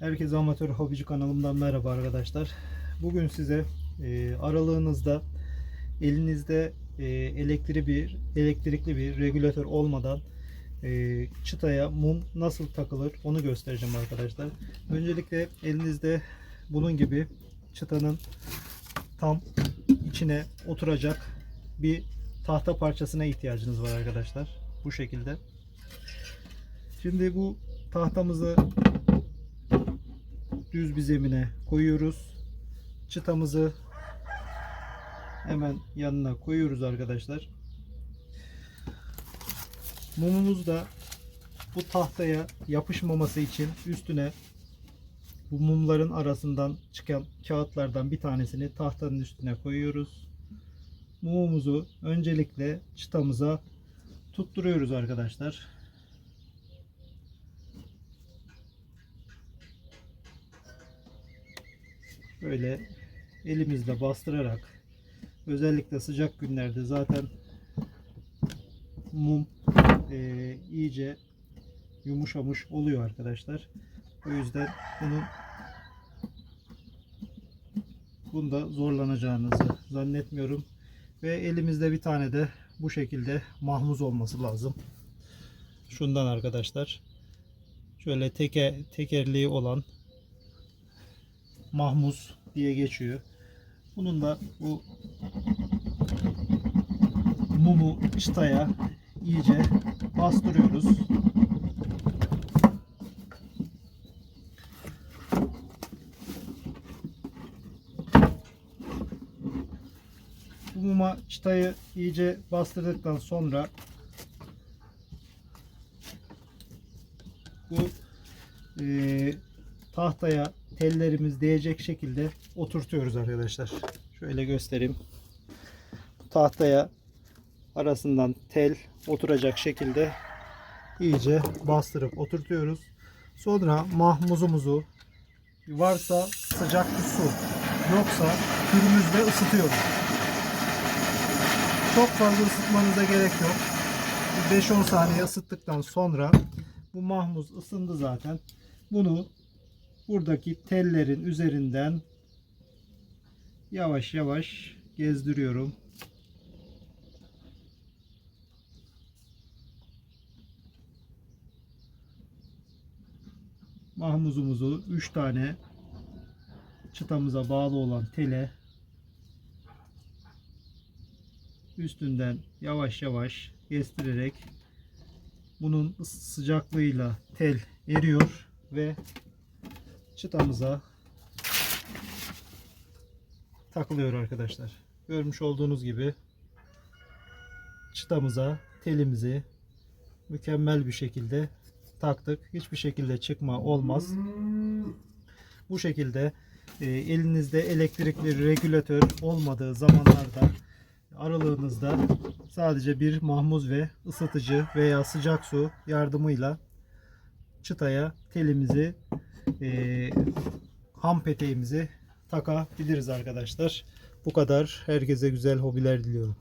Herkese amatör hobici kanalımdan merhaba arkadaşlar. Bugün size e, aralığınızda elinizde e, elektrikli bir elektrikli bir regülatör olmadan e, çıtaya mum nasıl takılır onu göstereceğim arkadaşlar. Öncelikle elinizde bunun gibi çıtanın tam içine oturacak bir tahta parçasına ihtiyacınız var arkadaşlar. Bu şekilde. Şimdi bu tahtamızı düz bir zemine koyuyoruz. Çıtamızı hemen yanına koyuyoruz arkadaşlar. Mumumuz da bu tahtaya yapışmaması için üstüne bu mumların arasından çıkan kağıtlardan bir tanesini tahtanın üstüne koyuyoruz. Mumumuzu öncelikle çıtamıza tutturuyoruz arkadaşlar. Böyle elimizle bastırarak özellikle sıcak günlerde zaten mum e, iyice yumuşamış oluyor arkadaşlar. O yüzden bunun bunda zorlanacağınızı zannetmiyorum. Ve elimizde bir tane de bu şekilde mahmuz olması lazım. Şundan arkadaşlar. Şöyle teke, tekerliği olan mahmuz diye geçiyor. Bunun da bu mumu çıtaya iyice bastırıyoruz. Bu muma çıtayı iyice bastırdıktan sonra bu eee, tahtaya tellerimiz değecek şekilde oturtuyoruz arkadaşlar. Şöyle göstereyim. Tahtaya arasından tel oturacak şekilde iyice bastırıp oturtuyoruz. Sonra mahmuzumuzu varsa sıcak bir su yoksa külümüzle ısıtıyoruz. Çok fazla ısıtmanıza gerek yok. Bir 5-10 saniye ısıttıktan sonra bu mahmuz ısındı zaten. Bunu buradaki tellerin üzerinden yavaş yavaş gezdiriyorum. Mahmuzumuzu 3 tane çıtamıza bağlı olan tele üstünden yavaş yavaş gezdirerek bunun sıcaklığıyla tel eriyor ve çıtamıza takılıyor arkadaşlar. Görmüş olduğunuz gibi çıtamıza telimizi mükemmel bir şekilde taktık. Hiçbir şekilde çıkma olmaz. Bu şekilde e, elinizde elektrikli regülatör olmadığı zamanlarda aralığınızda sadece bir mahmuz ve ısıtıcı veya sıcak su yardımıyla çıtaya telimizi e, ham peteğimizi takabiliriz arkadaşlar. Bu kadar. Herkese güzel hobiler diliyorum.